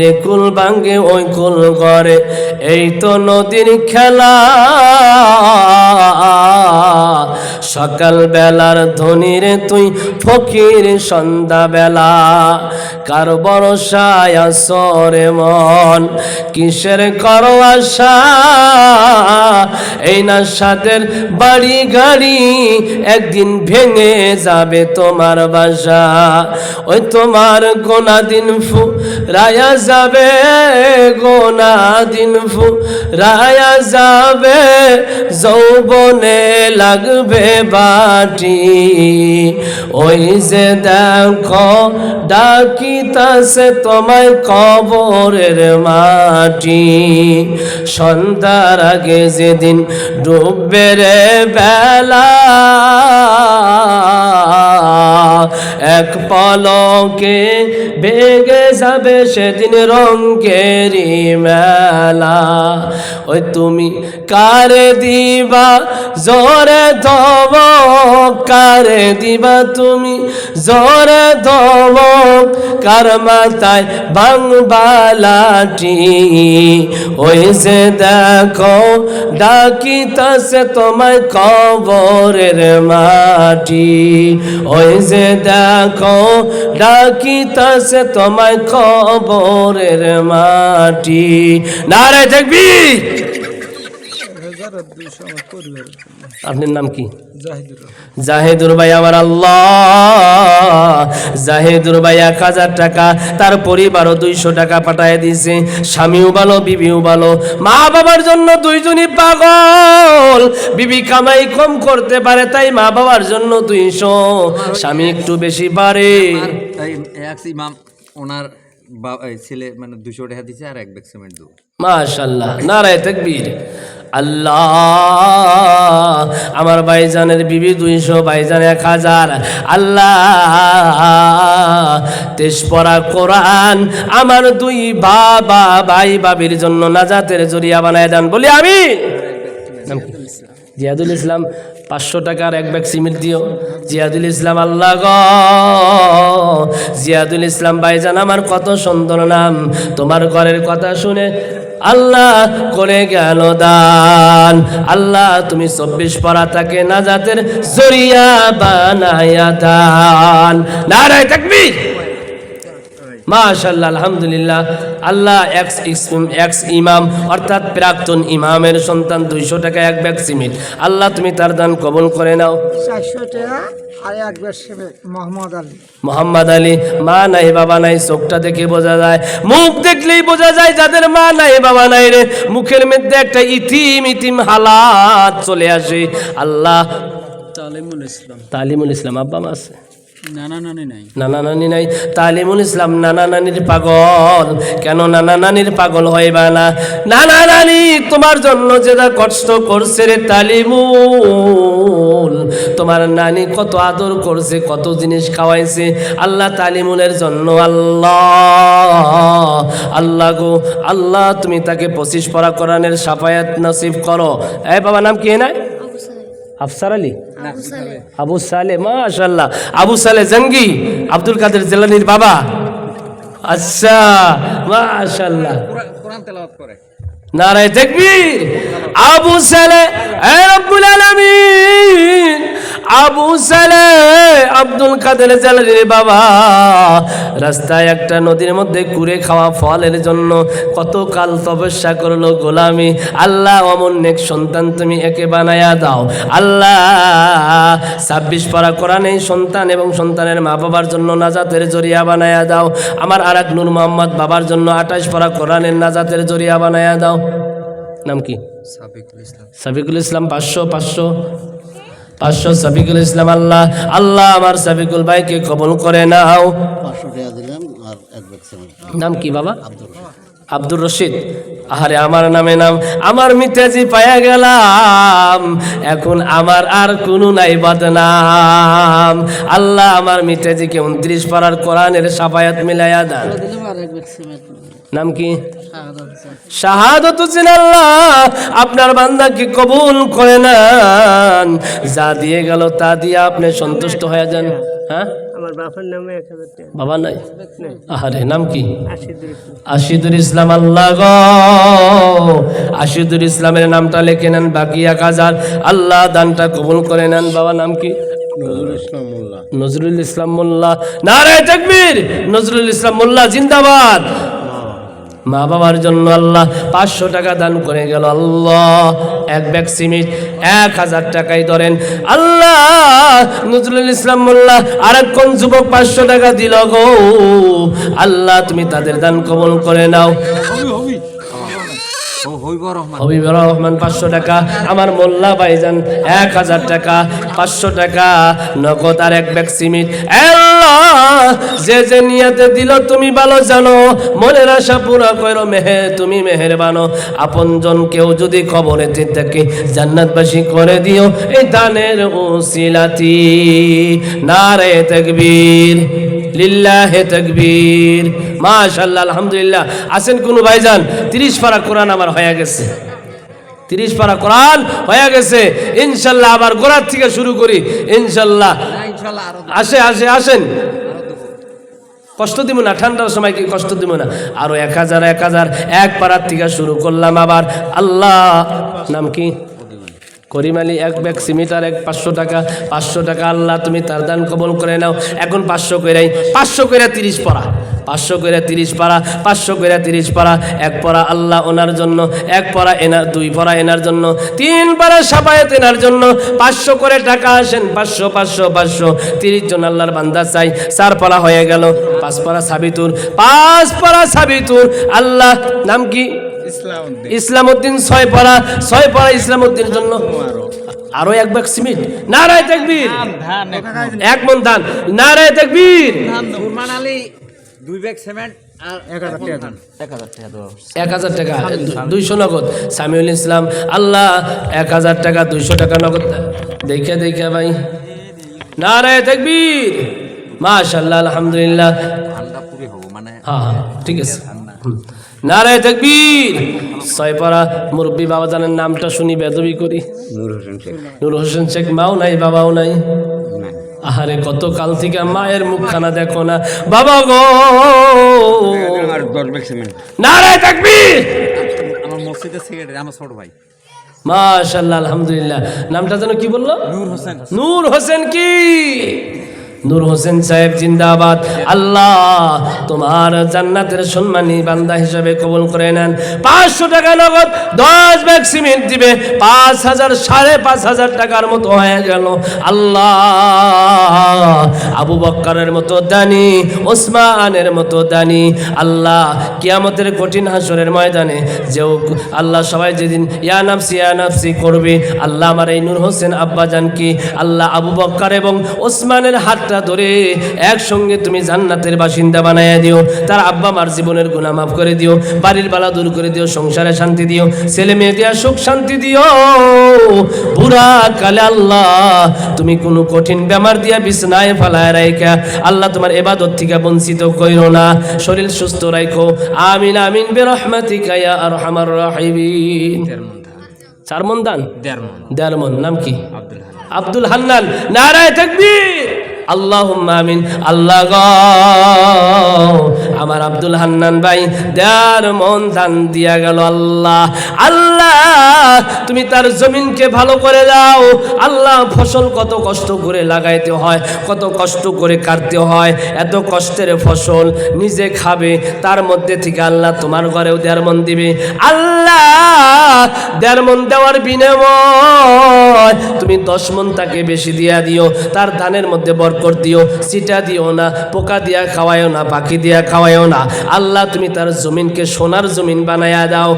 রে কুল ভাঙ্গে ওই কুল করে এই তো নদীর খেলা। সকাল বেলার ধনির তুই ফকির সন্ধ্যা বেলা কার বরসায় আসরে মন? কিসের করো আশা? এই না সাদের বাড়ি গাড়ি একদিন ভেঙে যাবে তোমার বাসা। ওই তোমার গোনা দিন ফু রায়া যাবে গোনা দিন ফু রায়া যাবে, যৌবনে লাগবে বাটি। ওই যে দেখো, ডাকিতাছে তোমায় কবরের মাটি। সন্ধ্যার আগে যেদিন ডুববে রে বেলা এক পলকে বেগে যাবে সেদিন রঙ্গেরি মেলা। ওই তুমি কারে দিবা? জোরে ধব, কারে দিবা তুমি? জোরে ধব, কার মাথায় বাংবালাটি ওই যে দেখো, ডাকিতাছে তোমায় কবরের মাটি। ওই যে দেখো ডাকিতাছে তোমায় কবরের মাটি। নারে দেখবি হাজার দুইশো আমার পরিবারের জন্য আপনার নাম কি? জাহেদুর ভাই আমার আল্লাহ। জাহেদুর ভাই এক হাজার টাকা তার পরিবারও দুইশো টাকা পাঠায় দিয়েছে। স্বামীও ভালো বিবিও ভালো। মা বাবার জন্য দুইজনই পাগল। বিবি কামাই কম করতে পারে তাই মা বাবার জন্য দুইশো। স্বামী একটু বেশি পারে। এই এক ইমাম ওনার ছেলে মানে দুশো টাকা দিছে আর এক ব্যাগ সিমেন্ট দেবো। মাশাল্লাহ নারায় তকবীর। আল্লাহ। আমার ভাইজানের বিবি দুইশো ভাইজান এক হাজার। আল্লাহ। তেজ পড়া কোরআন আমার দুই বাবা, ভাই বাবির জন্য নাজাতের জরিয়া বানায় দেন। বলি আমি জিয়াদুল ইসলাম, পাঁচশো টাকার এক ব্যাগ সিমেন্ট দিও। জিয়াদুল ইসলাম, আল্লাহ গ। জিয়াদুল ইসলাম ভাইজান আমার কত সুন্দর নাম। তোমার ঘরের কথা শুনে আল্লাহ করে গেল দান। আল্লাহ, তুমি চব্বিশ পারা তাকে নাজাতের জরিয়া বানায়া দান। নারায় থাকবি মাশাল্লাহ, আলহামদুলিল্লাহ। আল্লাহ এক্স এক্স ইমাম অর্থাৎ প্রাক্তন ইমামের সন্তান দুইশো টাকা এক ব্যাগ সিমেন্ট। আল্লাহ তুমি তার দান কবল করে নাও। মোহাম্মদ আলী মা নাই বাবা নাই চোখটা দেখে বোঝা যায়। মুখ দেখলেই বোঝা যায় যাদের মা নাই বাবা নাই রে। মুখের মধ্যে একটা ইতিম ইতিম হালাত চলে আসে। আল্লাহ তালিমুল ইসলাম। তালিমুল ইসলাম আব্বা মা আছে। নানা নানি নাই। নাই। তালিমুল ইসলাম নানা নানির পাগল। কেন নানা নানির পাগল হইবা না? নানা নানি তোমার জন্য যেটা কষ্ট করছে রে তালিমুল। তোমার নানি কত আদর করছে, কত জিনিস খাওয়াইছে। আল্লাহ তালিমুলের জন্য আল্লাহ। আল্লাহ গো, আল্লাহ তুমি তাকে পঁচিশ পরা কোরআনের সাফায়াত নসিব করো। এ বাবা নাম কি না আফসার আলী? আবু সালে মাশাল্লাহ আবু সালে জঙ্গি আব্দুল কাদের জেলানির বাবা। আচ্ছা মাশাল্লাহ কোরআন তেলাওয়াত করে। নারায় দেখবি আবু সালে রব্বুল আলামিন। আবু সালে আব্দুল কাদের জালালির বাবা। রাস্তায় একটা নদীর মধ্যে কুড়ে খাওয়া ফলের জন্য কত কাল তপস্যা করল গোলামি। আল্লাহ অমন নেক সন্তান তুমি একে বানায়া দাও। আল্লাহ ছাব্বিশ পারা কোরআন এই সন্তান এবং সন্তানের মা বাবার জন্য নাজাতের জরিয়া বানায়া দাও। আমার আর এক নূর মোহাম্মদ বাবার জন্য আঠাশ পারা কোরআনের নাজাতের জরিয়া বানায়া দাও। নাম কি? সাবিকুল ইসলাম। সাবিকুল ইসলাম পাঁচশো পাঁচশো। পাঁচশো সাবিকুল ইসলাম আল্লাহ আল্লাহ আমার সাবিকুল ভাইকে কবল করে নাও। নাম কি বাবা? আব্দুর রশিদ। আরে আমার নামে নাম। আমার মিতেজি পায়া গেলাম। এখন আমার আর কোনো নাই বদনাম। আল্লাহ আমার মিতেজিকে উনত্রিশ পাড়ার কোরআনের সাফায়াত মিলাইয়া দান। নাম কি? শাহাদত হোসেন আল্লাহ আপনার বান্দাকে কবুল করে নেন। যা দিয়ে গেল তা দিয়ে আপনি সন্তুষ্ট হয়ে যান। হ্যাঁ? আমার বাবার নামে এক হাজার টাকা। বাবা নাই? আহারে নাম কি? আশিদুল ইসলাম। আল্লাহ গো। আশিদুল ইসলামের নামটা লিখে নেন বাকি এক হাজার। আল্লাহ দানটা কবুল করে নেন। বাবা নাম কি? নজরুল ইসলাম মোল্লা। নজরুল ইসলাম মোল্লা। নারায় তাকবীর! নজরুল ইসলাম মোল্লা জিন্দাবাদ। মা বাবার জন্য আল্লাহ পাঁচশো টাকা দান করে গেল। আল্লাহ, এক ব্যাগ সিমেন্ট, এক হাজার টাকাই ধরেন। আল্লাহ, নজরুল ইসলাম মোল্লা আর কোন যুবক পাঁচশো টাকা দিল গো। আল্লাহ, তুমি তাদের দান কবল করে নাও। হবিবুর রহমান পাঁচশো টাকা, আমার মোল্লা ভাইজান এক হাজার টাকা, পাঁচশো টাকা, নগদ আর এক ব্যাগ আল্লাহ, যে যে নিয়াতে দিল, তুমি ভালো জানো। মনের আশা পুরা করো, মেহে, তুমি মেহেরবানো। আপনজন কেউ যদি খবরে থাকে, জান্নাতবাসী করে দিও। এই দানের ওসিলাতি, নারে তাকবীর। লিল্লাহে তাকবীর। মাশাআল্লাহ, আলহামদুলিল্লাহ। আছেন কোন ভাইজান? 30 পারা কোরআন আমার হয়ে গেছে। 30 পারা কোরআন হয়ে গেছে। ইনশাআল্লাহ আবার গোড়ার থেকে শুরু করি। ইনশাআল্লাহ। ইনশাল্লাহ আসে আসে, আসেন। কষ্ট দিব না, ঠান্ডার সময় কি কষ্ট দিব না? আরও এক হাজার এক হাজার। এক পাড়ার থেকে শুরু করলাম আবার। আল্লাহ, নাম কি? করিম এক ব্যাগ সিমিট আর এক পাঁচশো টাকা পাঁচশো টাকা আল্লাহ তুমি তার দান কবল করে নাও। এখন পাঁচশো কইরাই পাঁচশো কইরা তিরিশ পারা পাঁচশো কইরা তিরিশ পারা পাঁচশো কইরা তিরিশ পারা এক পড়া আল্লাহ ওনার জন্য, এক পড়া এনার দুই পড়া এনার জন্য, তিন পারা সাপায়াত এনার জন্য, পাঁচশো করে টাকা আসেন, পাঁচশো পাঁচশো পাঁচশো, তিরিশ জন আল্লাহর বান্দা চাই, চার পারা হয়ে গেল, পাঁচ পারা সাবিতুর, পাঁচ পারা সাবিতুর, আল্লাহ, নাম কি? ইসলাম উদ্দিন ছয় পারা ছয় পারা ইসলাম উদ্দিনের জন্য। আরও এক ব্যাগ সিমেন্ট নারায় তাকবীর। এক মন। ধান নারায় তাকবীর। দুই ব্যাগ সিমেন্ট এক হাজার টাকা দুইশো নগদ। সামিউল ইসলাম আল্লাহ এক হাজার টাকা দুইশো টাকা নগদ। দেখে দেখে ভাই। নারায় তাকবীর। মাশাল্লাহ আলহামদুলিল্লাহ। মানে হ্যাঁ হ্যাঁ ঠিক আছে। নারায় তাকবীর। ছয়পাড়া মুরব্বী বাবা জানের নামটা শুনি বেদবি করি। নূর হোসেন শেখ। নূর হোসেন শেখ মাও নাই বাবাও নাই। আহারে কত কাল থেকে মায়ের মুখখানা দেখো না। বাবা গো। নারায় তাকবীর। আমার মসজিদের সেক্রেটারি আমার ছোট ভাই। মাশাল্লাহ আলহামদুলিল্লাহ। নামটা যেন কি বলল? নূর হোসেন। নূর হোসেন কি? নূর হোসেন সাহেব জিন্দাবাদ। আল্লাহ তোমার জান্নাতের সম্মানী বান্দা হিসাবে কবুল করে নেন। পাঁচশো টাকা নগদ, দশ ব্যাগ সিমেন্ট দিবে, পাঁচ হাজার, সাড়ে পাঁচ হাজার টাকার মতো হয়ে গেল। আল্লাহ আবু বক্করের মতো দানি, ওসমানের মতো দানি। আল্লাহ কিয়ামতের কঠিন হাসরের ময়দানে যেও আল্লাহ সবাই যেদিন ইয়া নাফসি ইয়া নাফসি করবে, আল্লাহ আমার এই নূর হোসেন আব্বাজান কি? আল্লাহ আবু বক্কর এবং ওসমানের হাতটা ধরে একসঙ্গে তুমি জান্নাতের বাসিন্দা বানাইয়া দিও তার আব্বা মার জীবনের গুণা মাফ করে দিও বাড়ির বালা দূর করে দিও সংসারে শান্তি দিও ছেলে মেয়ে দিয়া সুখ শান্তি দিও। বুড়া কালে আল্লাহ তুমি কোনো কঠিন বেমার দিয়া বিছনায় ফেলায় রাইকা আল্লাহ তোমার এবাদত থেকে বঞ্চিত কইরো না। শরীর সুস্থ রাখো আমিন আমিন বেরহমাতিকা ইয়া আরহামার রাহিমিন। চার মন দান দেড় মন। মন নাম কি? আব্দুল হান্নান নারায় তাকবীর। আল্লাহ আমিন আল্লাহ গ আমার আব্দুল হান্নান ভাই দেড় মন ধান দিয়া গেল আল্লাহ। আল্লাহ, তুমি তার জমিনকে ভালো করে দাও। আল্লাহ, ফসল কত কষ্ট করে লাগাইতে হয়, কত কষ্ট করে কাটতে হয়, এত কষ্টের ফসল নিজে খাবে, তার মধ্যে থেকে আল্লাহ তোমার ঘরেও দেড় মন দিবে। আল্লাহ দেড় মন দেওয়ার বিনিময় তুমি দশ মন তাকে বেশি দিয়া দিও, তার ধানের মধ্যে বরকর দিও সিটা দিও না, পোকা দিয়া খাওয়ায়ও না, পাখি দিয়া খাওয়ায়ও না আল্লাহ তুমি তার জমিনকে সোনার জমিন বানায়া দাও।